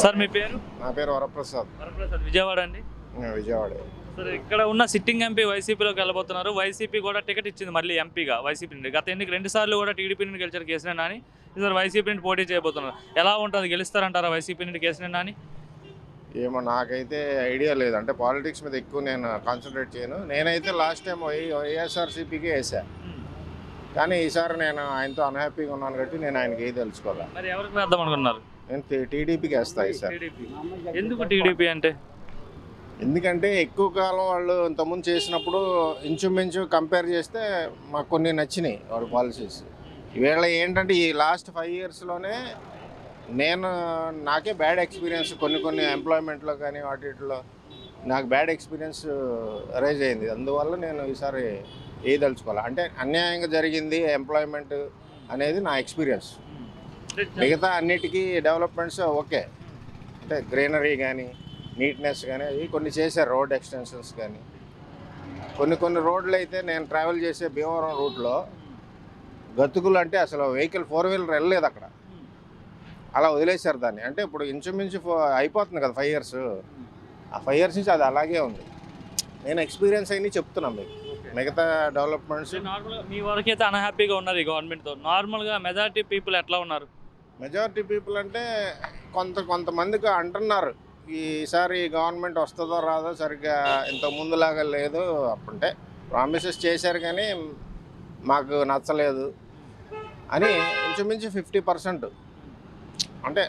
Sir మీ పేరు? నా పేరు వరప్రసాద్. వరప్రసాద్ విజయవాడ అండి? విజయవాడ. సార్ ఇక్కడ ఉన్న సిట్టింగ్ ఎంపీ వైసీపీలోకి వెళ్ళబోతున్నారు. వైసీపీ కూడా టికెట్ ఇచ్చింది మళ్ళీ ఎంపీగా వైసీపీ నుండి. గత ఎన్నిక రెండు సార్లు కూడా టీడీపీ నుండి గెలిచారు కేసీఆర్ నాని. ఈసారి వైసీపీ నుండి పోటీ చేయబోతున్నారు. ఎలా ఉంటుంది? గెలుస్తారంటారా వైసీపీ నుండి కేసీఆర్ నాని? ఏమో నాకైతే ఐడియా లేదు. అంటే పాలిటిక్స్ మీద ఎక్కువ నేను కాన్సన్ట్రేట్ చేయను. నేనైతే లాస్ట్ టైం వైఎస్ఆర్సీపీకి వేసా కానీ ఈసారి నేను ఆయనతో అన్హ్యాపీగా ఉన్నాను కాబట్టి నేను ఆయనకి ఏ తెలుసుకోవాలి? మరి ఎవరికి వేద్దాం అనుకున్నారు? నేను టీడీపీకి వేస్తా ఈసారి టీడీపీ. ఎందుకు టీడీపీ అంటే? ఎందుకంటే ఎక్కువ కాలం వాళ్ళు ఇంతకుముందు చేసినప్పుడు ఇంచుమించు కంపేర్ చేస్తే మాకు కొన్ని నచ్చినాయి వాళ్ళ పాలసీస్ వీళ్ళ ఏంటంటే ఈ లాస్ట్ ఫైవ్ ఇయర్స్లోనే నేను నాకే బ్యాడ్ ఎక్స్పీరియన్స్ కొన్ని కొన్ని ఎంప్లాయ్మెంట్లో కానీ వాటిలో నాకు బ్యాడ్ ఎక్స్పీరియన్స్ రైజ్ అయింది. అందువల్ల నేను ఈసారి ఏ తలుచుకోవాలి? అంటే అన్యాయంగా జరిగింది ఎంప్లాయ్మెంట్ అనేది నా ఎక్స్పీరియన్స్ మిగతా అన్నిటికీ డెవలప్మెంట్స్ ఓకే. అంటే గ్రీనరీ కానీ నీట్నెస్ కానీ అవి కొన్ని చేశారు రోడ్ ఎక్స్టెన్షన్స్ కానీ కొన్ని కొన్ని రోడ్లు అయితే నేను ట్రావెల్ చేసే భీమవరం రూట్లో గతుకులు అంటే అసలు వెహికల్ ఫోర్ వీలర్ వెళ్ళలేదు అక్కడ. అలా వదిలేశారు దాన్ని. అంటే ఇప్పుడు ఇంచుమించు అయిపోతుంది కదా ఫైవ్ ఇయర్స్ ఆ ఫైవ్ ఇయర్స్ నుంచి అది అలాగే ఉంది. నేను ఎక్స్పీరియన్స్ అయినా చెప్తున్నాను మీకు. మిగతా డెవలప్మెంట్స్ నార్మల్గా మీ వరకు అయితే అన్హ్యాపీగా ఉన్నారు ఈ గవర్నమెంట్తో నార్మల్గా మెజారిటీ పీపుల్ ఎట్లా ఉన్నారు? మెజారిటీ పీపుల్ అంటే కొంత కొంతమందికి అంటున్నారు ఈసారి గవర్నమెంట్ వస్తుందో రాదో సరిగ్గా ఇంత ముందులాగా లేదు అప్పుంటే. ప్రామిసెస్ చేశారు కానీ మాకు నచ్చలేదు అని ఇంచుమించు ఫిఫ్టీ పర్సెంట్ అంటే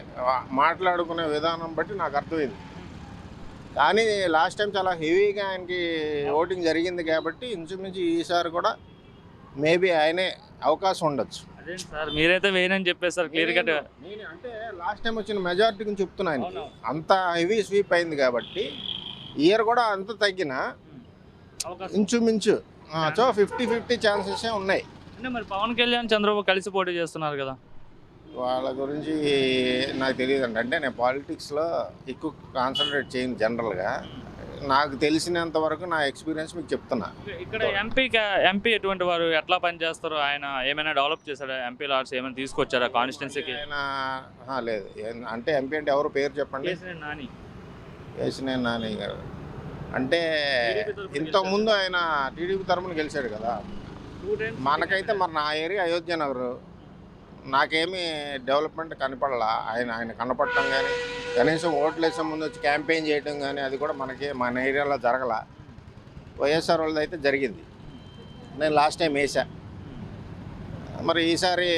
మాట్లాడుకునే విధానం బట్టి నాకు అర్థమైంది. కానీ లాస్ట్ టైం చాలా హెవీగా ఆయనకి ఓటింగ్ జరిగింది కాబట్టి ఇంచుమించు ఈసారి కూడా మేబీ ఆయనే అవకాశం ఉండొచ్చు. సార్? మీరైతే వేయనని చెప్పేస్తారు క్లియర్ కట్ నేను అంటే లాస్ట్ టైం వచ్చిన మెజారిటీ గురించి చెప్తున్నాను అంత హెవీ స్వీప్ అయింది కాబట్టి ఇయర్ కూడా అంత తగ్గిన ఇంచుమించు సో ఫిఫ్టీ ఫిఫ్టీ ఛాన్సెస్ ఉన్నాయి. అంటే మరి పవన్ కళ్యాణ్ చంద్రబాబు కలిసి పోటీ చేస్తున్నారు కదా. వాళ్ళ గురించి నాకు తెలియదు అండి అంటే నేను పాలిటిక్స్లో ఎక్కువ కాన్సన్ట్రేట్ చేయను జనరల్గా నాకు తెలిసినంత వరకు నా ఎక్స్పీరియన్స్ మీకు చెప్తున్నా. ఇక్కడ ఎంపీ ఎంపీ ఎటువంటి వారు ఎట్లా పనిచేస్తారు ఆయన ఏమైనా డెవలప్ చేశాడా? ఎంపీ లాడ్స్ ఏమైనా తీసుకొచ్చారా కాన్స్టిట్యున్సీకి? ఆయన లేదు. అంటే ఎంపీ అంటే ఎవరు పేరు చెప్పండి? నాని. కేసినేని నాని గారు. అంటే ఇంతకుముందు ఆయన టీడీపీ తరపున గెలిచాడు కదా. మనకైతే మరి నా ఏరియా అయోధ్య నగర్. నాకేమీ డెవలప్మెంట్ కనపడలా. ఆయన ఆయన కనపడటం కానీ కనీసం ఓట్లు వేసే ముందు వచ్చి క్యాంపెయిన్ చేయడం కానీ అది కూడా మనకి మన ఏరియాలో జరగల. వైఎస్ఆర్ వాళ్ళది అయితే జరిగింది. నేను లాస్ట్ టైం వేసా మరి ఈసారి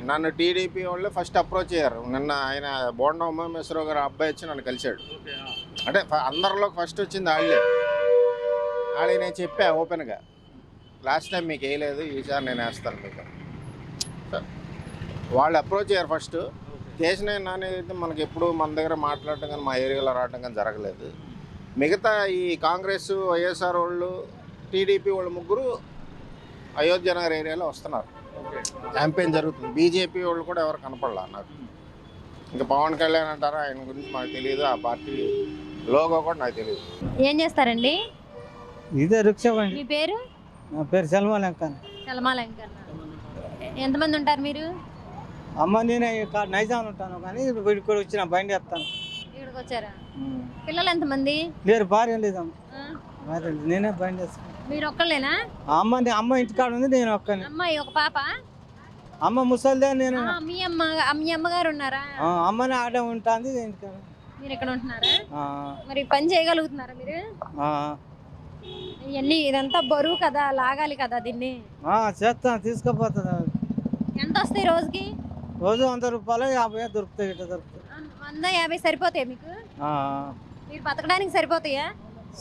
నన్ను టీడీపీ వాళ్ళు ఫస్ట్ అప్రోచ్ అయ్యారు. నిన్న ఆయన బోండా ఉమామేశ్వరరావు గారు అబ్బాయి వచ్చి నన్ను కలిశాడు. అంటే అందరిలో ఫస్ట్ వచ్చింది వాళ్ళే వాళ్ళే నేను చెప్పా ఓపెన్గా. లాస్ట్ టైం మీకు వేయలేదు ఈసారి నేను వేస్తాను మీకు. సో, వాళ్ళు అప్రోచ్ అయ్యారు ఫస్ట్ చేసిన నానేది మనకి ఎప్పుడు మన దగ్గర మాట్లాడటం కానీ మా ఏరియాలో రావడం కానీ జరగలేదు. మిగతా ఈ కాంగ్రెస్ వైఎస్ఆర్ వాళ్ళు టీడీపీ వాళ్ళు ముగ్గురు అయోధ్య నగర్ ఏరియాలో వస్తున్నారు. క్యాంపెయిన్ జరుగుతుంది. బీజేపీ వాళ్ళు కూడా ఎవరు కనపడలా నాకు. ఇంకా పవన్ కళ్యాణ్ అంటారా ఆయన గురించి మాకు తెలియదు. ఆ పార్టీ లోగో కూడా నాకు తెలియదు. ఏం చేస్తారండి? ఇదే రిక్షా మీ పేరు? నా పేరు ఎంతమంది ఉంటారు మీరు? అమ్మ నేను ఇక్కడ నైజాం ఉంటాను కానీ వీడికి కూడా వచ్చిన బండి ఎత్తాను ఇక్కడికి వచ్చారా పిల్లలు ఎంతమంది? లేరు భార్య లేదు. నేనే వేస్తాను. మీరు ఒక్కళ్ళేనా? అమ్మ అమ్మ ఇంటికాడ ఉంది నేను ఒక్కని అమ్మాయి ఒక పాప? అమ్మ ముసలిదే నేను మీ అమ్మ మీ అమ్మగారు ఉన్నారా? అమ్మని ఆడ ఉంటుంది ఇంటికాడ. మీరు ఇక్కడ ఉంటున్నారా? మరి పని చేయగలుగుతున్నారా మీరు? ఇవన్నీ ఇదంతా బరువు కదా లాగాలి కదా దీన్ని. ఆ, చేస్తాను తీసుకుపోతుంది ఎంత వస్తాయి రోజుకి? రోజు వంద రూపాయలు యాభై దొరుకుతాయి ఇట్లా దొరుకుతాయి. వంద యాభై సరిపోతాయి మీకు? మీరు బతకడానికి సరిపోతాయా?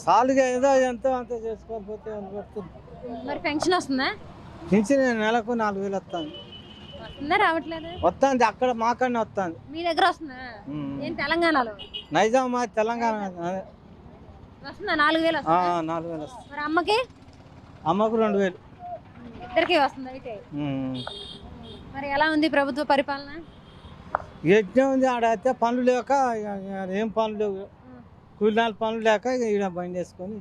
సాలుగా ఏదో ఎంతో అంత చేసుకోకపోతే పడుతుంది మరి పెన్షన్ వస్తుందా? నేను నెలకు నాలుగు వేలు వస్తాను. వస్తుందా రావట్లేదు? వస్తుంది అక్కడ మాకన్నా వస్తుంది. మీ దగ్గర వస్తుందా? ఏం తెలంగాణలో? నైజాం మా తెలంగాణ. వస్తుందా నాలుగు వేలు నాలుగు వేలు వస్తుంది. మరి అమ్మకి? అమ్మకు రెండు వేలు. ఇద్దరికి వస్తుంది అయితే. మరి ఎలా ఉంది ప్రభుత్వ పరిపాలన? యజ్ఞం ఉంది ఆడ అయితే పనులు లేక ఏం పనులు లేవు. కూలినాలు పనులు లేక ఈడ బండి వేసుకొని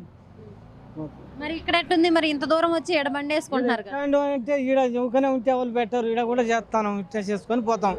మరి ఇక్కడ ఎట్టుంది? మరి ఇంత దూరం వచ్చి ఎడ బండి వేసుకుంటున్నారు అంటే ఈడ యువకనే ఉంటే ఎవరు పెట్టారు. ఈడ కూడా చేస్తాను. ఇట్లా చేసుకొని పోతాం.